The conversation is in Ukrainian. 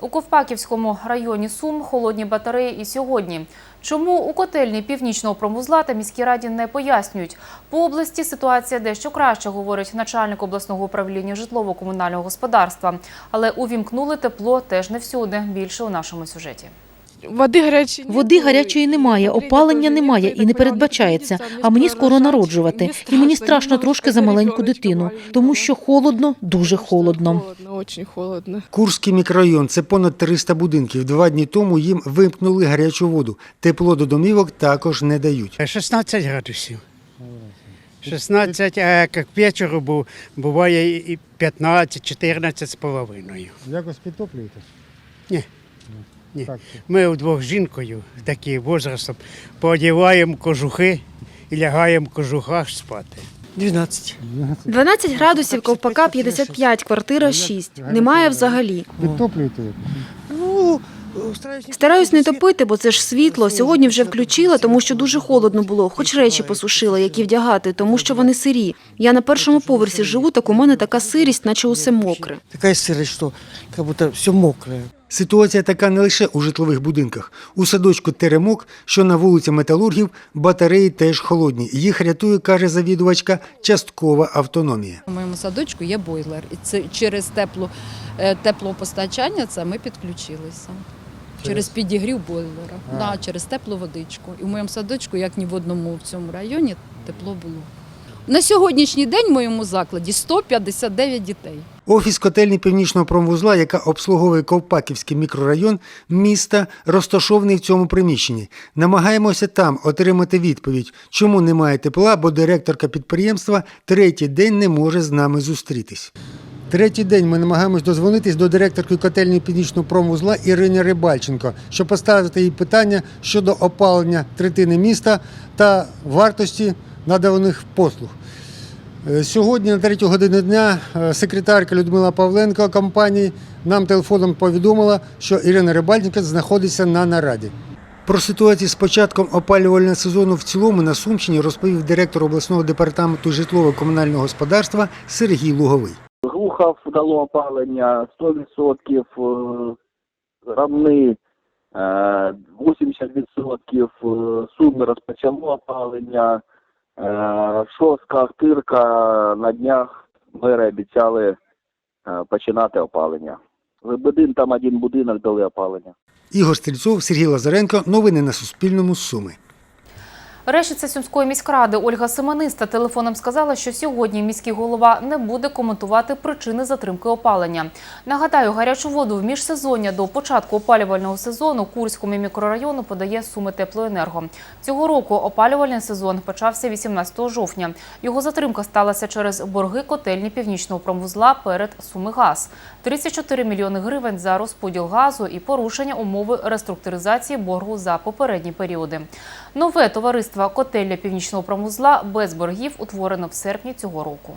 У Ковпаківському районі Сум холодні батареї і сьогодні. Чому у котельні північного промузла та міській раді не пояснюють? По області ситуація дещо краще, говорить начальник обласного управління житлово-комунального господарства. Але увімкнули тепло теж не всюди. Більше у нашому сюжеті. Води гарячої Води гарячої немає, опалення немає і не передбачається. А мені скоро народжувати. І мені страшно трошки за маленьку дитину, тому що холодно, дуже холодно. Холодно. Курський мікрорайон це понад 300 будинків. Два дні тому їм вимкнули гарячу воду. Тепло до домівок також не дають. 16 градусів. 16, а як вечору був, буває і 15-14 з половиною. Якось підтоплюєте? Ні. Ні. Ми вдвох з жінкою, такі возрастом, поодіваємо кожухи і лягаємо в кожухах спати. 12. 12 градусів, ковпака 55, квартира 6. Немає взагалі. Підтоплюєте? Ну, стараюсь Стараюсь не топити, бо це ж світло. Сьогодні вже включила, тому що дуже холодно було. Хоч речі посушила, які вдягати, тому що вони сирі. Я на першому поверсі живу, так у мене така сирість, наче усе мокре. Такая сырость, что как будто все мокрое. Ситуація така не лише у житлових будинках. У садочку Теремок, що на вулиці Металургів, батареї теж холодні. Їх рятує, каже завідувачка, часткова автономія. У моєму садочку є бойлер, і це через тепло, е, теплопостачання це ми підключилися. Через підігрів бойлера, да, через теплу водичку. І в моєму садочку, як ні в одному в цьому районі, тепло було. На сьогоднішній день в моєму закладі 159 дітей. Офіс котельні північного промвузла, яка обслуговує Ковпаківський мікрорайон міста, розташований в цьому приміщенні. Намагаємося там отримати відповідь, чому немає тепла, бо директорка підприємства третій день не може з нами зустрітись. Третій день ми намагаємось дозвонитись до директорки котельні північного промвузла Ірини Рибальченко, щоб поставити їй питання щодо опалення третини міста та вартості наданих послуг. Е, Сьогодні на третю годину дня е, секретарка Людмила Павленко компанії нам телефоном повідомила, що Ірина Рибальченко знаходиться на нараді. Про ситуацію з початком опалювального сезону в цілому на Сумщині розповів директор обласного департаменту житлово-комунального господарства Сергій Луговий. Глухов дало опалення 100%, е, равни е, 80%, е, Суми розпочало опалення, Шостка, Ахтирка на днях мери обіцяли е, починати опалення. Лебедин там один будинок дали опалення. Ігор Стрільцов, Сергій Лазаренко. Новини на Суспільному. Суми. Решиця Сумської міськради Ольга Семениста телефоном сказала, що сьогодні міський голова не буде коментувати причини затримки опалення. Нагадаю, гарячу воду в міжсезоння до початку опалювального сезону Курському мікрорайону подає Суми Теплоенерго. Цього року опалювальний сезон почався 18 жовтня. Його затримка сталася через борги котельні північного промвузла перед Сумигаз. 34 мільйони гривень за розподіл газу і порушення умови реструктуризації боргу за попередні періоди. Нове товариство котельня північного промузла без боргів утворено в серпні цього року.